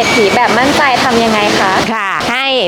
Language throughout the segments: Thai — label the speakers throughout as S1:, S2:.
S1: ศรษฐีแบบมั่นใจทำยังไงคะ
S2: ค่ะ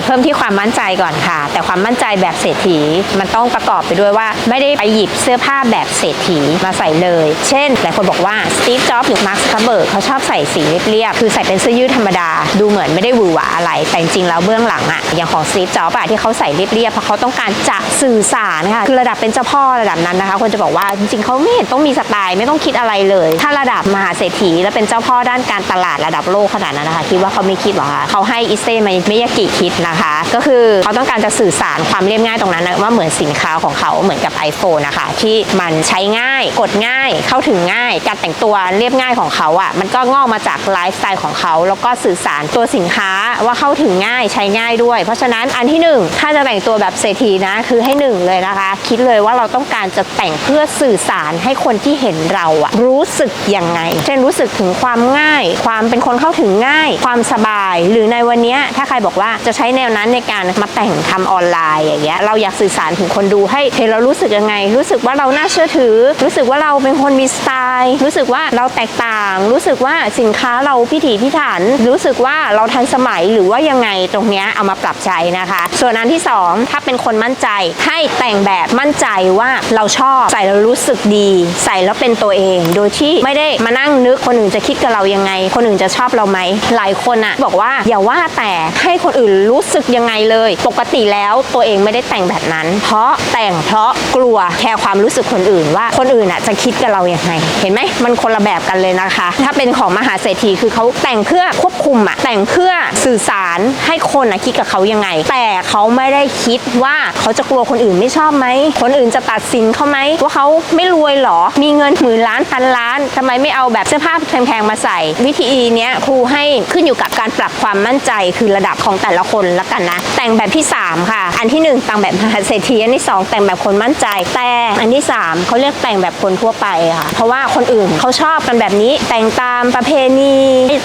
S2: เพิ่มที่ความมั่นใจก่อนค่ะ แต่ความมั่นใจแบบเศรษฐีมันต้องประกอบไปด้วยว่า ไม่ได้ไปหยิบเสื้อผ้าแบบเศรษฐีมาใส่เลย เช่นหลายคนบอกว่าสตีฟจ็อบส์หรือมาร์คซักเคอร์เบิร์กเขาชอบใส่สีเรียบๆคือใส่เป็นเสื้อยืดธรรมดา ดูเหมือนไม่ได้หวือหวาอะไรแต่จริงๆแล้วเบื้องหลังอะอย่างของสตีฟจ็อบส์อะที่เขาใส่เรียบๆเพราะเขาต้องการจะสื่อสารค่ะคือระดับเป็นเจ้าพ่อระดับนั้นนะคะ คนจะบอกว่าจริงๆเขาไม่เห็นต้องมีสไตล์ไม่ต้องคิดอะไรเลย ถ้าระดับมหาเศรษฐีและเป็นเจ้าพ่อด้านการตลาดระดับโลกขนาดนั้นนะคะคิดว่าเขาไม่คิดหรอคะเขาให้อิเซมิยากิคิดนะคะ ก็คือเขาต้องการจะสื่อสารความเรียบง่ายตรงนั้นนะว่าเหมือนสินค้าของเขาเหมือนกับ iPhone นะคะ ที่มันใช้ง่ายกดง่ายเข้าถึงง่าย การแต่งตัวเรียบง่ายของเขาอะ่ะมันก็งอกมาจากไลฟ์สไตล์ของเขาแล้วก็สื่อสารตัวสินค้าว่าเข้าถึงง่ายใช้ง่ายด้วย เพราะฉะนั้นอันที่หนึ่งถ้าจะแต่งตัวแบบเศรษฐีนะคือให้หนึ่งเลยนะคะ คิดเลยว่าเราต้องการจะแต่งเพื่อสื่อสารให้คนที่เห็นเราอะรู้สึกยังไง เช่นรู้สึกถึงความง่าย ความเป็นคนเข้าถึงง่าย ความสบาย หรือในวันนี้ถ้าใครบอกว่าจะใช้แนวนั้นในการมาแต่งทำออนไลน์อย่างเงี้ยเราอยากสื่อสารถึงคนดูให้เห็นเรารู้สึกยังไง รู้สึกว่าเราน่าเชื่อถือ รู้สึกว่าเราเป็นคนมีสไตล์ รู้สึกว่าเราแตกต่าง รู้สึกว่าสินค้าเราพิถีพิถัน รู้สึกว่าเราทันสมัยหรือว่ายังไงตรงเนี้ยเอามาปรับใช้นะคะ ส่วนอันที่สองถ้าเป็นคนมั่นใจให้แต่งแบบมั่นใจว่าเราชอบใส่แล้วรู้สึกดี ใส่แล้วเป็นตัวเอง โดยที่ไม่ได้มานั่งนึกคนอื่นจะคิดกับเรายังไง คนอื่นจะชอบเราไหมหลายคนอะบอกว่าอย่าว่าแต่ให้คนอื่นรู้สึกยังไงเลย ปกติแล้วตัวเองไม่ได้แต่งแบบนั้น เพราะแต่งเพราะกลัวแคร์ความรู้สึกคนอื่นว่าคนอื่นอะจะคิดกับเราอยังไง เห็นไหมมันคนละแบบกันเลยนะคะ ถ้าเป็นของมหาเศรษฐีคือเขาแต่งเพื่อควบคุมอะแต่งเพื่อสื่อสารให้คนอะคิดกับเขายังไง แต่เขาไม่ได้คิดว่าเขาจะกลัวคนอื่นไม่ชอบไหมคนอื่นจะตัดสินเขาไหมว่าเขาไม่รวยหรอ มีเงินหมื่นล้านพันล้านทำไมไม่เอาแบบเสื้อผ้าแพงๆมาใส่ วิธีนี้ครูให้ขึ้นอยู่กับการปรับความมั่นใจคือระดับของแต่ละคนละกันนะ แต่งแบบที่ 3 ค่ะ อันที่ 1 แต่งแบบมหาเศรษฐีอันที่ 2 แต่งแบบคนมั่นใจ แต่อันที่ 3เขาเรียกแต่งแบบคนทั่วไปค่ะ เพราะว่าคนอื่นเขาชอบกันแบบนี้ แต่งตามประเพณี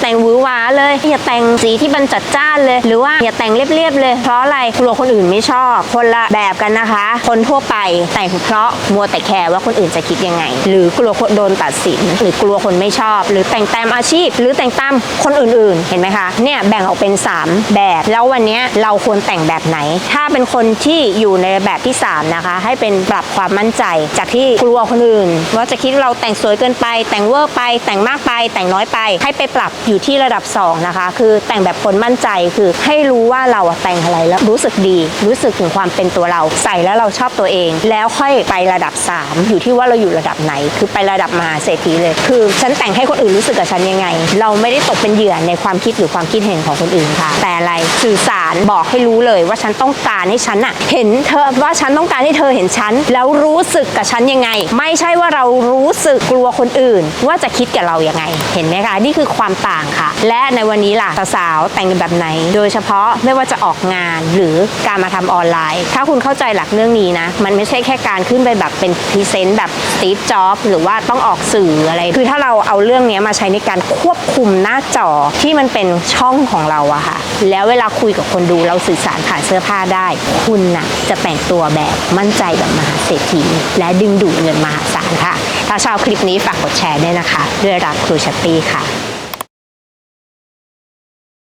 S2: แต่งวือหวาเลยอย่าแต่งสีที่มันจัดจ้านเลย หรือว่าอย่าแต่งเรียบๆเลย เพราะอะไรกลัวคนอื่นไม่ชอบ คนละแบบกันนะคะ คนทั่วไปแต่งเพราะมัวแต่แคร์ว่าคนอื่นจะคิดยังไง หรือกลัวคนโดนตัดสิน หรือกลัวคนไม่ชอบ หรือแต่งตามอาชีพ หรือแต่งตามคนอื่นๆ เห็นไหมคะ เนี่ยแบ่งออกเป็น 3 แบบ แล้ววันเนี้ยเราควรแต่งแบบไหน ถ้าเป็นคนที่อยู่ในแบบที่ 3 นะคะ ให้เป็นปรับความมั่นใจ จากที่กลัวคนอื่น ว่าจะคิดเราแต่งสวยเกินไป แต่งเวอร์ไป แต่งมากไป แต่งน้อยไป ให้ไปปรับอยู่ที่ระดับ 2 นะคะ คือแต่งแบบคนมั่นใจคือให้รู้ว่าเราแต่งอะไรแล้วรู้สึกดี รู้สึกถึงความเป็นตัวเราใส่แล้วเราชอบตัวเอง แล้วค่อยไประดับ 3 อยู่ที่ว่าเราอยู่ระดับไหน คือไประดับมหาเศรษฐีเลย คือฉันแต่งให้คนอื่นรู้สึกกับฉันยังไง เราไม่ได้ตกเป็นเหยื่อในความคิดหรือความคิดเห็นของคนอื่นค่ะ แต่อะไรสื่อสารบอกให้รู้เลยว่าฉันต้องการให้ฉันอะเห็นเธอว่าฉันต้องการให้เธอเห็นฉัน แล้วรู้สึกกับฉันยังไง ไม่ใช่ว่าเรารู้สึกกลัวคนอื่น ว่าจะคิดกับเรายังไง เห็นไหมคะนี่คือความต่างค่ะ และในวันนี้ล่ะสาวๆแต่งกันแบบไหน โดยเฉพาะไม่ว่าจะออกงานหรือการมาทำออนไลน์ ถ้าคุณเข้าใจหลักเรื่องนี้นะมันไม่ใช่แค่การขึ้นไปแบบเป็นพรีเซนต์แบบสตีฟจ็อบหรือว่าต้องออกสื่ออะไร คือถ้าเราเอาเรื่องนี้มาใช้ในการควบคุมหน้าจอที่มันเป็นช่องของเราอะค่ะ แล้วเวลาคุยกับคนดูเราสื่อสารผ่านเสื้อผ้าได้ คุณน่ะจะแต่งตัวแบบมั่นใจแบบมหาเศรษฐีและดึงดูดเงินมหาศาลค่ะ ถ้าชอบคลิปนี้ฝากกดแชร์ด้วยนะคะ ด้วยรักครูชัตตี้ค่ะ